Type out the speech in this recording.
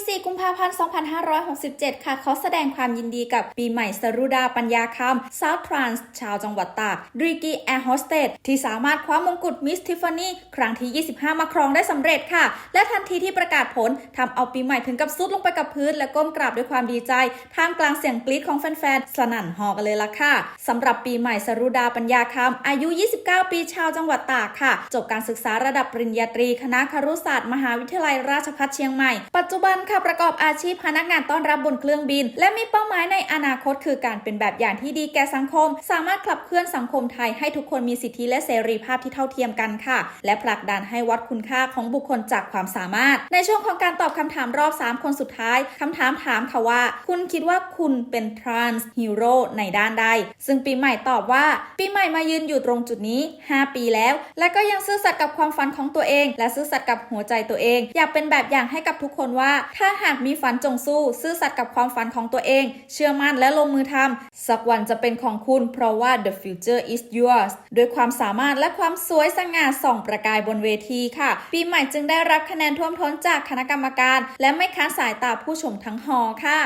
ที่ 4 กุมภาพันธ์ 2567 ค่ะ เขอแสดงความยินดีกับปีใหม่สรุดาปัญญาคำ South Trans ชาวจังหวัดตากดรีกีแอร์โฮสเตสที่สามารถคว้ามงกุฎมิสทิฟฟานี่ครั้งที่ 25 มาครองได้สำเร็จค่ะ และทันทีที่ประกาศผลทำเอาปีใหม่ถึงกับซุดลงไปกับพื้น และก้มกราบด้วยความดีใจ ท่ามกลางเสียงกรี๊ดของแฟนๆ สนั่นหอกันเลยล่ะค่ะสำหรับปีใหม่สรุดาปัญญาคำอายุ 29 ปีชาวจังหวัดตากค่ะ จบการศึกษาระดับปริญญาตรีคณะครุศาสตร์ มหาวิทยาลัยราชภัฏเชียงใหม่ ปัจจุบันค่ะประกอบอาชีพพนักงานต้อนรับบนเครื่องบิน และมีเป้าหมายในอนาคต คือการเป็นแบบอย่างที่ดีแก่สังคม สามารถขับเคลื่อนสังคมไทยให้ทุกคนมีสิทธิและเสรีภาพที่เท่าเทียมกันค่ะ และผลักดันให้วัดคุณค่าของบุคคลจากความสามารถ ในช่วงของการตอบคำถามรอบ 3 คนสุดท้ายคำถามถามค่ะว่า คุณคิดว่าคุณเป็น trans hero ในด้านใด ซึ่งปีใหม่ตอบว่า ปีใหม่มายืนอยู่ตรงจุดนี้ 5 ปีแล้ว และก็ยังซื่อสัตย์กับความฝันของตัวเอง และซื่อสัตย์กับหัวใจตัวเอง อยากเป็นแบบอย่างให้กับทุกคนว่าถ้าหากมีฝันจงสู้ ซื่อสัตย์กับความฝันของตัวเอง เชื่อมั่นและลงมือทำสักวันจะเป็นของคุณ เพราะว่า the future is yours ด้วยความสามารถและความสวยสง่าส่องประกายบนเวทีค่ะ ปีใหม่จึงได้รับคะแนนท่วมท้นจากคณะกรรมการ และไม่ค้านสายตาผู้ชมทั้งหอค่ะ